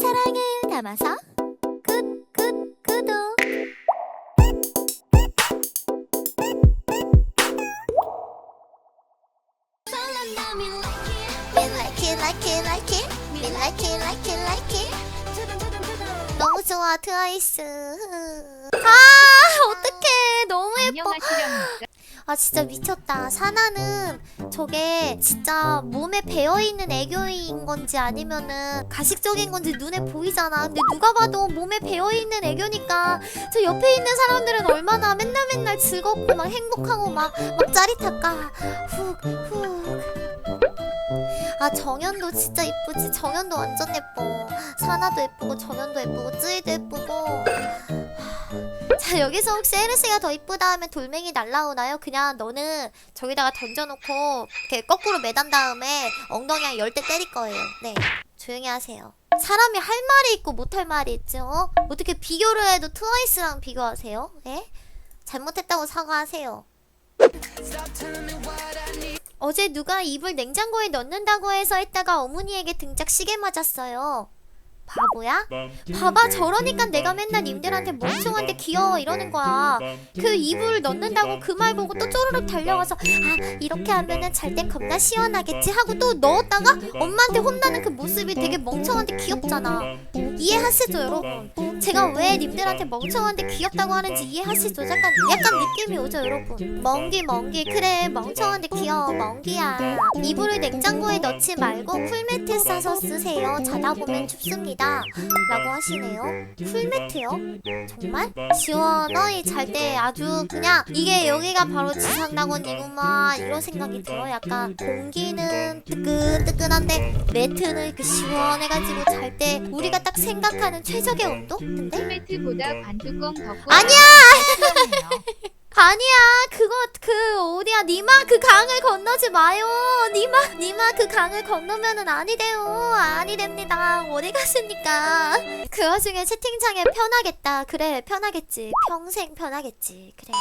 사랑을 담아서 굿굿 구독 like it, like it, like it. Me like it, like it, like it. 너무 좋아 트와이스. 아 어떡해 너무 예뻐. 안녕하시렵니까? 아 진짜 미쳤다. 사나는 저게 진짜 몸에 배어 있는 애교인 건지 아니면은 가식적인 건지 눈에 보이잖아. 근데 누가 봐도 몸에 배어 있는 애교니까 저 옆에 있는 사람들은 얼마나 맨날 맨날 즐겁고 막 행복하고 막 막 짜릿할까. 훅 훅. 아 정연도 진짜 이쁘지. 정연도 완전 예뻐. 사나도 예쁘고 정연도 예쁘고 쯔이도 예쁘고. 자 여기서 혹시 에르스가 더 이쁘다 하면 돌멩이 날라오나요? 그냥 너는 저기다가 던져놓고 이렇게 거꾸로 매단 다음에 엉덩이랑 열대 때릴 거예요. 네 조용히 하세요. 사람이 할 말이 있고 못할 말이 있죠. 어? 어떻게 비교를 해도 트와이스랑 비교하세요? 예? 잘못했다고 사과하세요. 어제 누가 이불 냉장고에 넣는다고 해서 했다가 어머니에게 등짝 시계 맞았어요. 바보야? 봐봐 저러니까 내가 맨날 님들한테 멍청한데 귀여워 이러는 거야. 그 이불 넣는다고 그 말 보고 또 쪼르륵 달려와서 아 이렇게 하면은 잘 때 겁나 시원하겠지? 하고 또 넣었다가 엄마한테 혼나는 그 모습이 되게 멍청한데 귀엽잖아. 이해하시죠 여러분 제가 왜 님들한테 멍청한데 귀엽다고 하는지 이해하시죠? 약간 약간 느낌이 오죠 여러분? 멍기 멍기 그래 멍청한데 귀여워 멍기야. 이불을 냉장고에 넣지 말고 풀매트 싸서 쓰세요. 자다 보면 춥습니다. 라고 하시네요. 풀매트요? 정말? 시원하게 잘때 아주 그냥 이게 여기가 바로 지상낙원이구만 이런 생각이 들어 약간 공기는 뜨끈뜨끈한데 매트는 그 시원해가지고 잘 때 우리가 딱 생각하는 최적의 온도? 근데? 풀매트보다 관뚜껑 덮고 아니야! 시원해요. 아니야! 그거 그 어디야? 니마 그 강을 건너지 마요! 니마 니마 그 강을 건너면은 아니 돼요. 아니 됩니다. 어디 갔습니까? 그 와중에 채팅창에 편하겠다. 그래 편하겠지. 평생 편하겠지. 그래